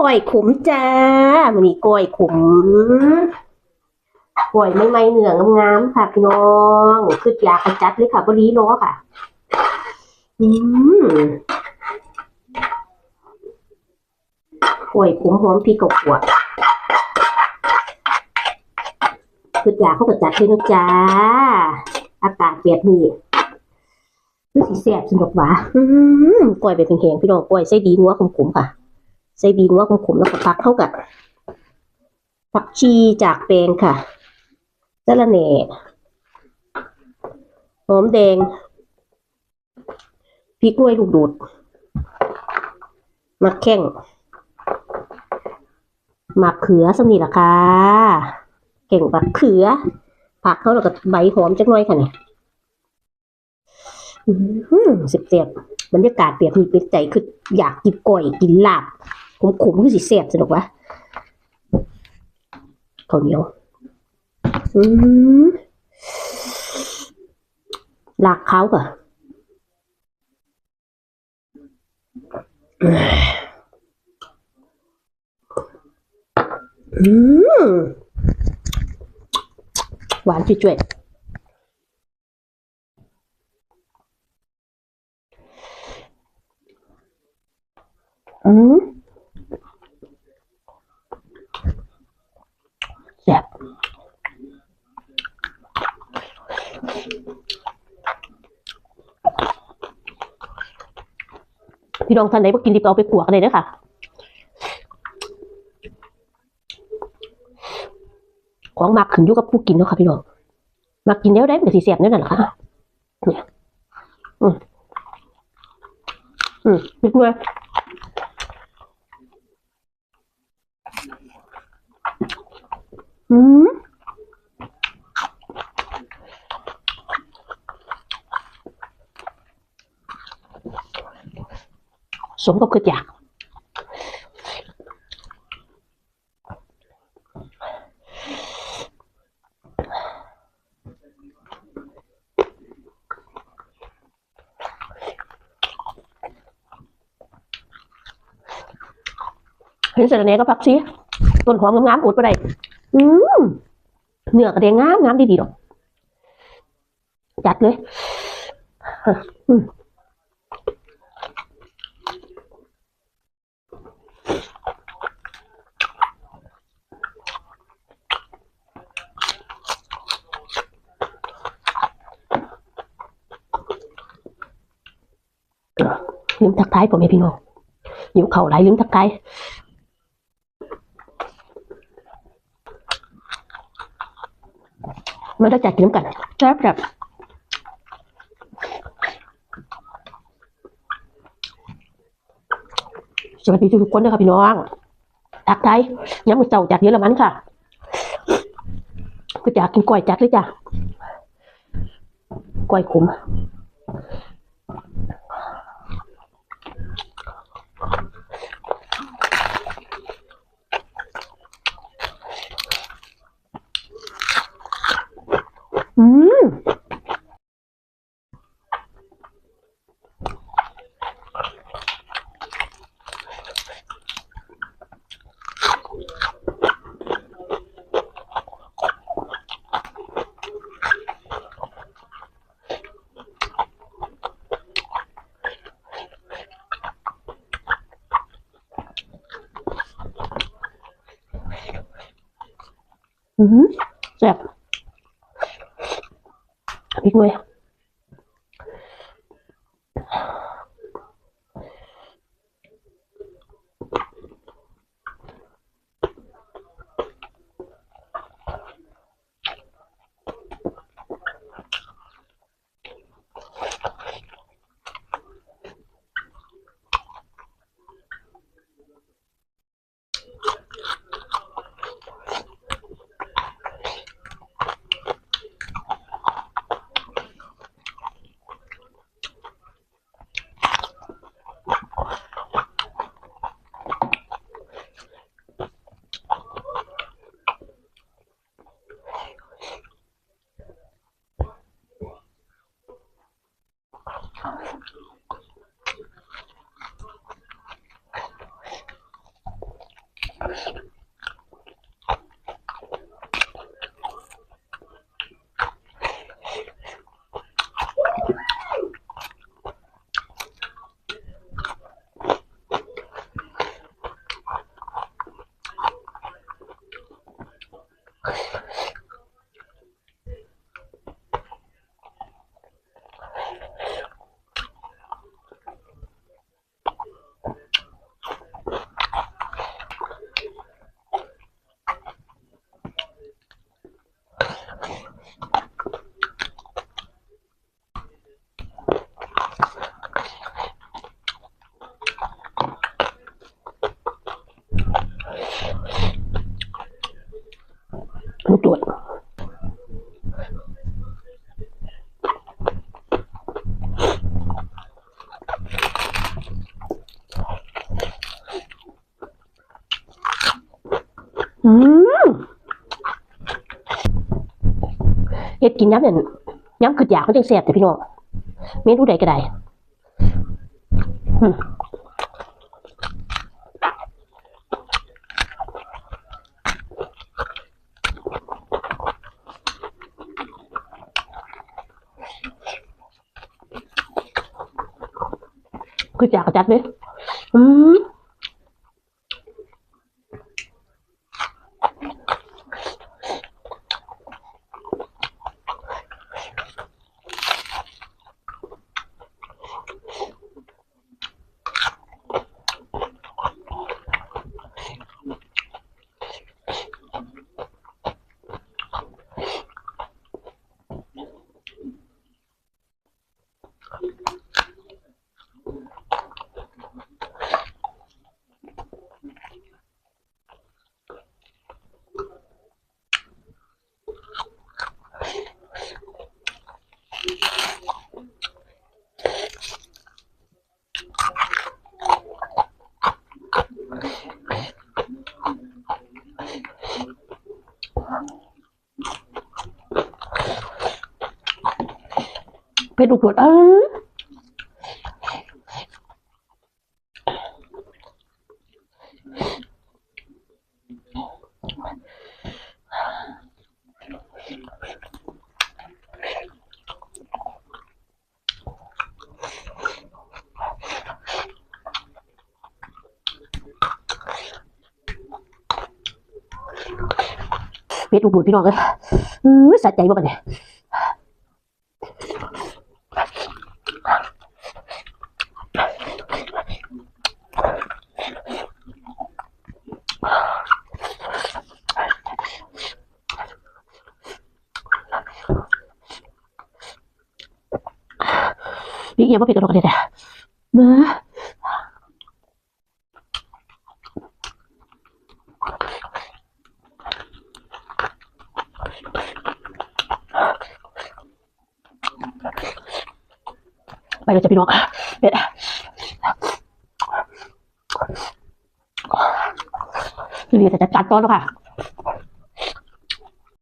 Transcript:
ก้อยขุมจ้ามันนี่ก้อยขุมก้อยไม่ไม่ๆเนื้องามๆค่ะพี่น้องคืออยากกระจัดเลยค่ะบรีล้อค่ะ อืมก้อยขมหอมพริกกับขวดคืออยากเขากระจัดเลยนะจ้า อากาศเปียบนี่คือสีแสบสนุกหวะอืมก้อยไปเป็นแหงๆพี่น้องก้อยไส้ดีงัวขมๆค่ะ ใส่บีงัวของผมแล้วก็พักเข้ากับผักชีจากแปลงค่ะสะระแหน่หอมแดงพริกหน่วยลูกดูดมักแข้งหมักเขือสำนีละค่ะเก่งบักเขือ ผักเขาแล้วก็ใบหอมจักหน่อยค่ะเนี่ยอืมเสียบบรรยากาศเปรียบมีเป็นใจคืออยากกินก่อยกินลาบ ขมขมคือสิเสียบสนุกวะข้าวเหนียวอืมลากเขาก่ะอืมหวานจุ้ยๆอืม แซ่บ พี่น้องท่านไหนบ่กินดิบเอาไปขัวกันเลยเด้อค่ะของมักขึ้นอยู่กับผู้กินเนาะค่ะพี่น้องมักกินแล้วได้มันก็สิแซ่บแนั่นน่ะล่ะค่ะเนี่ยอืมอืมนิดหน่อยอืม สมกับคืออยากเห็นเสร็จแล้วก็พักซีต้นหอมงามๆอุดไปได้อืมเนื้อกระเดงงามงามดีๆดอกจัดเลย อืม ลืมทักทายผมเองพี่น้องหิวเข่าวไหลายลืมทักทายมันจะจัดกินน้ำกันแซ่บแบบสวัสดีทุกคนนะครับพี่น้องทักทายย้ำมือเจ้าจากเยอรมันค่ะก็อยากกินกล้วยจัดเลยจ้ะกล้วยขม อืมอื มแเฮ็ดกินย้ำเนี่ยย้ำคืออยากเขาจังแซ่บแต่พี่น้องเมนูใดก็ได้อืมคืออยากกระจัดเลยอืม เป็นลูกโดดเออ เป็ดลูกโดดพี่น้องเอ้ยเออสะใจบ่กันเนี่ยพี่เอียว่าเป็นกระดกกระเด็ดอะเบ้อ ไปเลยจ้ะพี่น้องเป็ดพี่เรียจะจัดก้อนแล้วค่ะ